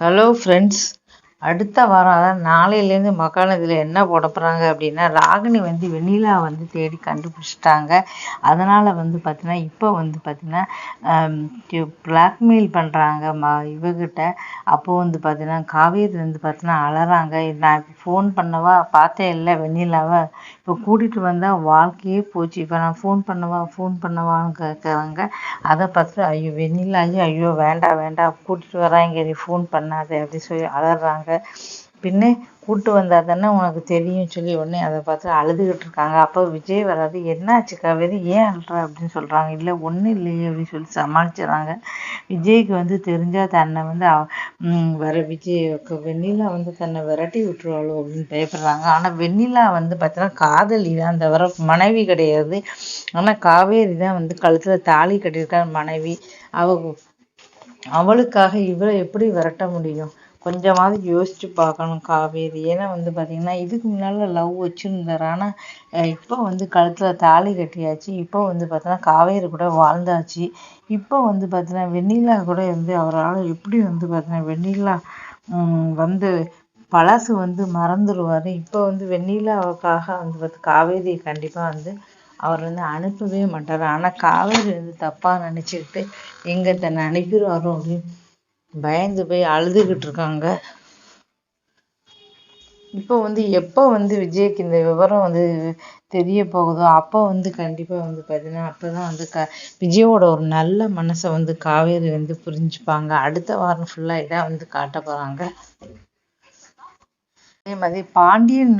Hello friends, அடுத்த வாரம் நாளையிலேருந்து மக்கானத்தில் என்ன போட போகிறாங்க அப்படின்னா ராகினி வந்து வெண்ணிலா வந்து தேடி கண்டுபிடிச்சிட்டாங்க. அதனால் வந்து பார்த்திங்கன்னா இப்போ வந்து பார்த்தீங்கன்னா பிளாக்மெயில் பண்ணுறாங்க ம இவகிட்ட. அப்போது வந்து பார்த்தீங்கன்னா காவேரி வந்து பார்த்தீங்கன்னா அழறாங்க நான் ஃபோன் பண்ணவா? பார்த்தே இல்லை வெண்ணிலாவை. இப்போ கூட்டிகிட்டு வந்தால் வாழ்க்கையே போச்சு. இப்போ நான் ஃபோன் பண்ணவா? ஃபோன் பண்ணவான்னு கேட்குறாங்க. அதை பார்த்துட்டு ஐயோ வெண்ணிலாயும் ஐயோ வேண்டாம் வேண்டாம் கூட்டிகிட்டு வராங்க. நீ ஃபோன் பண்ணாதே அப்படி சொல்லி அலறாங்க. பின்னே கூட்டு வந்தால் தானே உனக்கு தெரியும் சொல்லி உடனே அதை பார்த்து அழுதுகிட்டு இருக்காங்க. அப்போ விஜய் வராது. என்னாச்சு காவேரி? ஏன் அழுற? அப்படின்னு சொல்கிறாங்க இல்லை ஒன்றும் இல்லையே அப்படின்னு சொல்லி சமாளிச்சிடறாங்க. விஜய்க்கு வந்து தெரிஞ்சால் தன்னை வந்து வர விஜய் வெண்ணிலா வந்து தன்னை விரட்டி விட்டுருவாளோ அப்படின்னு பயப்படுறாங்க. ஆனால் வெண்ணிலா வந்து பார்த்தோன்னா காதலி தான். தவிர மனைவி கிடையாது. ஆனால் காவேரி தான் வந்து கழுத்தில் தாலி கட்டியிருக்கார் மனைவி. அவ அவளுக்காக இவரை எப்படி விரட்ட முடியும்? கொஞ்சமாவது யோசிச்சு பார்க்கணும் காவேரி. ஏன்னா வந்து பார்த்தீங்கன்னா இதுக்கு முன்னால் லவ் வச்சுருந்தார். ஆனால் இப்போ வந்து கழுத்தில் தாலி கட்டியாச்சு. இப்போ வந்து பார்த்தோன்னா காவேரி கூட வாழ்ந்தாச்சு. இப்போ வந்து பார்த்தீங்கன்னா வெண்ணிலா கூட வந்து அவரால் எப்படி வந்து பார்த்தீங்கன்னா வெண்ணிலா வந்து பழசு வந்து மறந்துடுவார் இப்போ வந்து வெண்ணிலாவுக்காக வந்து பார்த்து காவேரி கண்டிப்பாக வந்து அவர் வந்து அனுப்பவே மாட்டார். ஆனால் காவேரி வந்து தப்பாக நினச்சிக்கிட்டு எங்கே தன்னை அனுப்பிடுவாரோ அப்படின்னு பயந்து போய் அழுதுகிட்டு இருக்காங்க. இப்போ வந்து எப்போ வந்து விஜய்க்கு இந்த விவரம் வந்து தெரிய போகுதோ அப்போ வந்து கண்டிப்பாக வந்து பார்த்தீங்கன்னா அப்போ தான் வந்து க விஜயோட ஒரு நல்ல மனசை வந்து காவேரி வந்து புரிஞ்சுப்பாங்க. அடுத்த வாரம் ஃபுல்லாக இதாக வந்து காட்ட போகிறாங்க அதே மாதிரி பாண்டியன்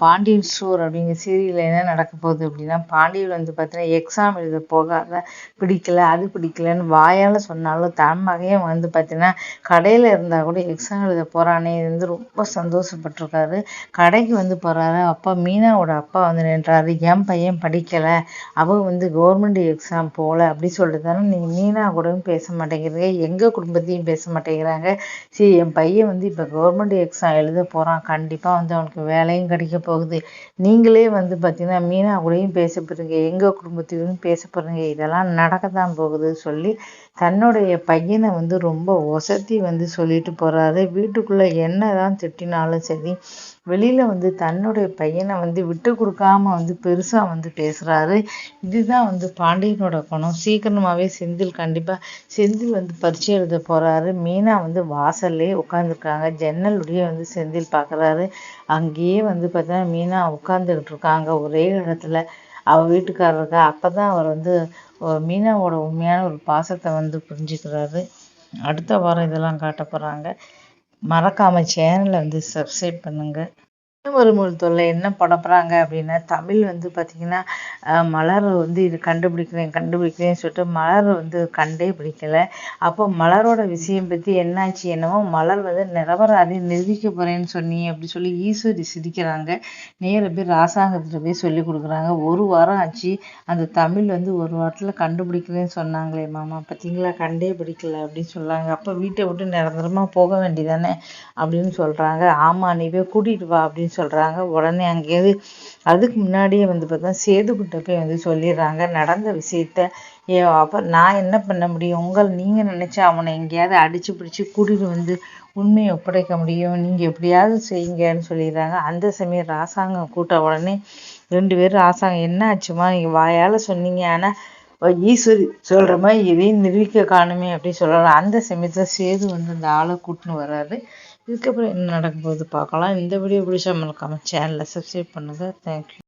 பாண்டியன் ஸ்டோர் அப்படிங்கிற சீரியலில் என்ன நடக்க போகுது அப்படின்னா பாண்டியன் வந்து பார்த்தீங்கன்னா எக்ஸாம் எழுத போகாத பிடிக்கல அது பிடிக்கலன்னு வாயால் சொன்னாலும் தன் மகையும் வந்து பார்த்தீங்கன்னா கடையில் இருந்தால் கூட எக்ஸாம் எழுத போகிறானே வந்து ரொம்ப சந்தோஷப்பட்டிருக்காரு. கடைக்கு வந்து போகிறாரு அப்பா மீனாவோட அப்பா வந்து நின்றாரு. என் பையன் படிக்கலை. அவள் வந்து கவர்மெண்ட் எக்ஸாம் போகல அப்படி சொல்லிட்டு தானே நீங்கள் மீனா கூடவும் பேச மாட்டேங்கிறீங்க. எங்கள் குடும்பத்தையும் பேச மாட்டேங்கிறாங்க. சரி என் பையன் வந்து இப்போ கவர்மெண்ட் எக்ஸாம் எழுத போகிறான் கண்டிப்பாக வந்து அவனுக்கு வேலையும் கிடைக்க போகுது. நீங்களே வந்து பார்த்தீங்கன்னா மீனா கூடயும் பேச போகிறீங்க எங்கள் குடும்பத்தையும் பேச போகிறீங்க இதெல்லாம் நடக்க தான் போகுது சொல்லி தன்னுடைய பையனை வந்து ரொம்ப ஒசத்தி வந்து சொல்லிட்டு போகிறாரு வீட்டுக்குள்ளே என்ன தான் திட்டினாலும் சரி வெளியில் வந்து தன்னுடைய பையனை வந்து விட்டு கொடுக்காம வந்து பெருசாக வந்து பேசுகிறாரு இதுதான் வந்து பாண்டியனோட குணம். சீக்கிரமாகவே செந்தில் கண்டிப்பாக செந்தில் வந்து பரிச்சை எழுத போகிறாரு மீனா வந்து வாசல்லே உட்காந்துருக்காங்க ஜன்னலுடைய வந்து செந்தில் பார்க்குறாரு அங்கேயே வந்து பார்த்தா மீனா உட்காந்துக்கிட்டு இருக்காங்க ஒரே இடத்துல அவள் வீட்டுக்காரருக்கு அப்போ தான் அவர் வந்து மீனாவோட உண்மையான ஒரு பாசத்தை வந்து புரிஞ்சுக்கிறாரு. அடுத்த வாரம் இதெல்லாம் காட்ட போகிறாங்க மறக்காமல் சேனலை வந்து சப்ஸ்கிரைப் பண்ணுங்கள் மறுமொழி தொல்லை? என்ன படப்புறாங்க? அப்படின்னா தமிழ் வந்து பார்த்திங்கன்னா மலர் வந்து இது கண்டுபிடிக்கிறேன் கண்டுபிடிக்கிறேன்னு சொல்லிட்டு மலர் வந்து கண்டே பிடிக்கலை. அப்போ மலரோட விஷயம் பற்றி என்னாச்சு என்னவோ மலர் வந்து நிரபராதி நிரூபிக்க போகிறேன்னு சொன்னி அப்படி சொல்லி ஈஸ்வரி சிரிக்கிறாங்க. நேர போய் ராசாங்கத்தில் போய் சொல்லி கொடுக்குறாங்க. ஒரு வாரம் ஆச்சு அந்த தமிழ் வந்து ஒரு வாரத்தில் கண்டுபிடிக்கிறேன்னு சொன்னாங்களே மாமா. பார்த்தீங்களா கண்டே பிடிக்கல அப்படின்னு சொல்கிறாங்க அப்போ வீட்டை விட்டு நிரந்தரமாக போக வேண்டியதானே அப்படின்னு சொல்கிறாங்க ஆமாம் நீ போய் கூட்டிகிட்டு வா அப்படின்னு சொல்கிறாங்க உடனே அங்கேயிருந்து அதுக்கு முன்னாடியே வந்து பார்த்தா சேதுக்கிட்ட போய் வந்து சொல்லிடுறாங்க. நடந்த விஷயத்த ஏ அப்போ நான் என்ன பண்ண முடியும்? உங்கள் நீங்கள் நினச்சா அவனை எங்கேயாவது அடித்து பிடிச்சி கூட்டிகிட்டு வந்து உண்மையை ஒப்படைக்க முடியும். நீங்கள் எப்படியாவது செய்யுங்கன்னு சொல்லிடுறாங்க. அந்த சமயம் ராசாங்கம் கூட்ட உடனே ரெண்டு பேரும் ராசாங்கம் என்ன ஆச்சுமா நீங்கள் வாயால் சொன்னீங்க. ஆனால் ஈஸ்வரி சொல்கிற மாதிரி இதையும் நிரூபிக்க காணுமே அப்படின்னு சொல்லலாம் அந்த சமயத்தில் சேது வந்து அந்த ஆளை கூட்டின்னு வர்றாரு. இதுக்கப்புறம் என்ன நடக்கும்போது பார்க்கலாம். இந்த வீடியோ பிடிச்சா மறக்காமல் சேனலை சப்ஸ்கிரைப் பண்ணுங்கள் தேங்க்யூ